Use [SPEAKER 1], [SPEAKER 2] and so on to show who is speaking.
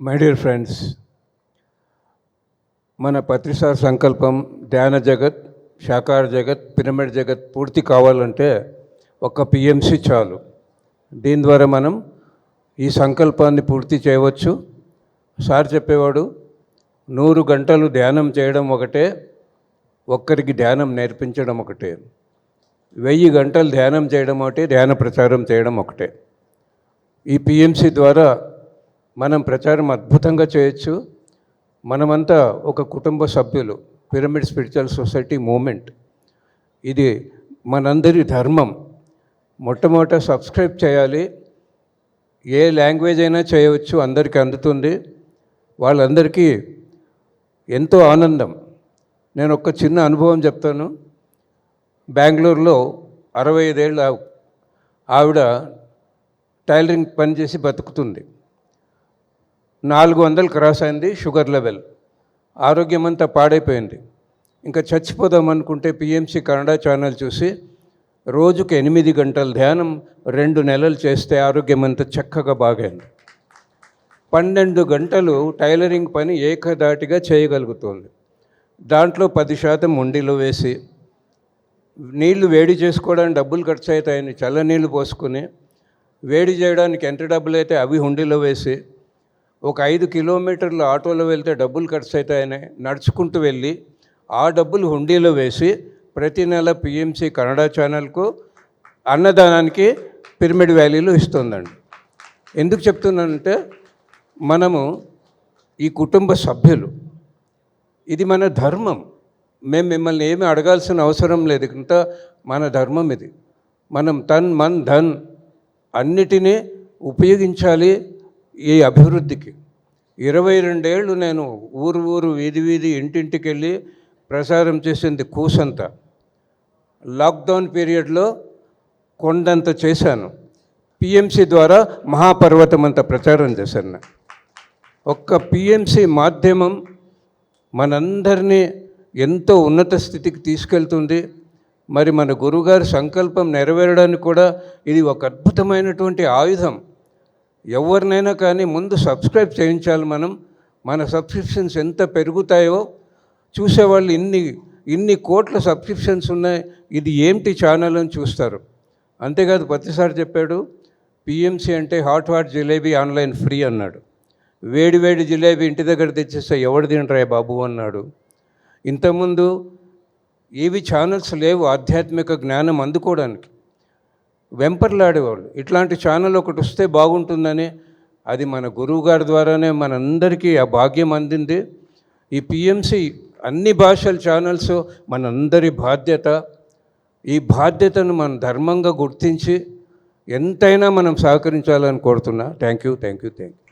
[SPEAKER 1] My dear friends మన పత్రిసార్ సంకల్పం ధ్యాన జగత్ శాకార జగత్ పిరమిడ్ జగత్ పూర్తి కావాలంటే ఒక పిఎంసి చాలు. దీని ద్వారా మనం ఈ సంకల్పాన్ని పూర్తి చేయవచ్చు. సార్ చెప్పేవాడు నూరు గంటలు ధ్యానం చేయడం ఒకటే ఒక్కరికి ధ్యానం నేర్పించడం ఒకటే. వెయ్యి గంటలు ధ్యానం చేయడం ఒకటే ధ్యాన ప్రచారం చేయడం ఒకటే. ఈ పిఎంసి ద్వారా మనం ప్రచారం అద్భుతంగా చేయొచ్చు. మనమంతా ఒక కుటుంబ సభ్యులు పిరమిడ్ స్పిరిచువల్ సొసైటీ మూమెంట్ ఇది మనందరి ధర్మం. మొట్టమొదట సబ్స్క్రైబ్ చేయాలి. ఏ లాంగ్వేజ్ అయినా చేయవచ్చు అందరికీ అందుతుంది. వాళ్ళందరికీ ఎంతో ఆనందం. నేను ఒక చిన్న అనుభవం చెప్తాను. బెంగళూరులో అరవై ఐదేళ్ళ ఆవిడ టైలరింగ్ పనిచేసి బతుకుతుంది. నాలుగు వందలు క్రాస్ అయింది షుగర్ లెవెల్. ఆరోగ్యం అంతా పాడైపోయింది. ఇంకా చచ్చిపోదాం అనుకుంటే పిఎంసి కన్నడ ఛానల్ చూసి రోజుకు ఎనిమిది గంటల ధ్యానం రెండు నెలలు చేస్తే ఆరోగ్యం అంతా చక్కగా బాగైంది. పన్నెండు గంటలు టైలరింగ్ పని ఏకదాటిగా చేయగలుగుతుంది. దాంట్లో పది శాతం ఉండిలో వేసి నీళ్ళు వేడి చేసుకోవడానికి డబ్బులు ఖర్చు అవుతాయని చల్ల నీళ్ళు పోసుకుని వేడి చేయడానికి ఎంత డబ్బులు అయితే అవి హుండీలో వేసి ఒక ఐదు కిలోమీటర్లు ఆటోలో వెళ్తే డబ్బులు ఖర్చు అవుతాయని నడుచుకుంటూ వెళ్ళి ఆ డబ్బులు హుండీలో వేసి ప్రతి నెల పిఎంసి కన్నడ ఛానల్కు అన్నదానానికి పిరమిడ్ వ్యాలీలో ఇస్తుందండి. ఎందుకు చెప్తున్నానంటే మనము ఈ కుటుంబ సభ్యులు ఇది మన ధర్మం. మేము మిమ్మల్ని ఏమి అడగాల్సిన అవసరం లేదు ఇంత మన ధర్మం ఇది. మనం తన్ మన్ ధన్ అన్నిటినీ ఉపయోగించాలి ఈ అభివృద్ధికి. ఇరవై రెండేళ్ళు నేను ఊరు ఊరు వీధి వీధి ఇంటింటికి వెళ్ళి ప్రసారం చేసింది కూసంత. లాక్డౌన్ పీరియడ్లో కొండంత చేశాను. పిఎంసి ద్వారా మహాపర్వతం అంత ప్రచారం చేశాను ఒక్క పిఎంసి మాధ్యమం మనందరినీ ఎంతో ఉన్నత స్థితికి తీసుకెళ్తుంది. మరి మన గురుగారి సంకల్పం నెరవేరడానికి కూడా ఇది ఒక అద్భుతమైనటువంటి ఆయుధం. ఎవరినైనా కానీ ముందు సబ్స్క్రైబ్ చేయించాలి మనం. మన సబ్స్క్రిప్షన్స్ ఎంత పెరుగుతాయో చూసేవాళ్ళు ఇన్ని ఇన్ని కోట్ల సబ్స్క్రిప్షన్స్ ఉన్నాయి. ఇది ఏంటి ఛానల్ అని చూస్తారు. అంతేకాదు ప్రతిసారి చెప్పాడు పిఎంసి అంటే hot hot jalebi online free అన్నాడు. వేడి వేడి జిలేబీ ఇంటి దగ్గర తెచ్చేస్తే ఎవడు తింటారా బాబు అన్నాడు. ఇంతకుముందు ఏవి ఛానల్స్ లేవు ఆధ్యాత్మిక జ్ఞానం అందుకోవడానికి. వెంపర్లాడేవాళ్ళు. ఇట్లాంటి ఛానల్ ఒకటి వస్తే బాగుంటుందని అది మన గురువు గారి ద్వారానే మనందరికీ ఆ భాగ్యం అందింది. ఈ పిఎంసి అన్ని భాషల ఛానల్స్ మనందరి బాధ్యత. ఈ బాధ్యతను మనం ధర్మంగా గుర్తించి ఎంతైనా మనం సహకరించాలని కోరుతున్నా. Thank you thank you thank you.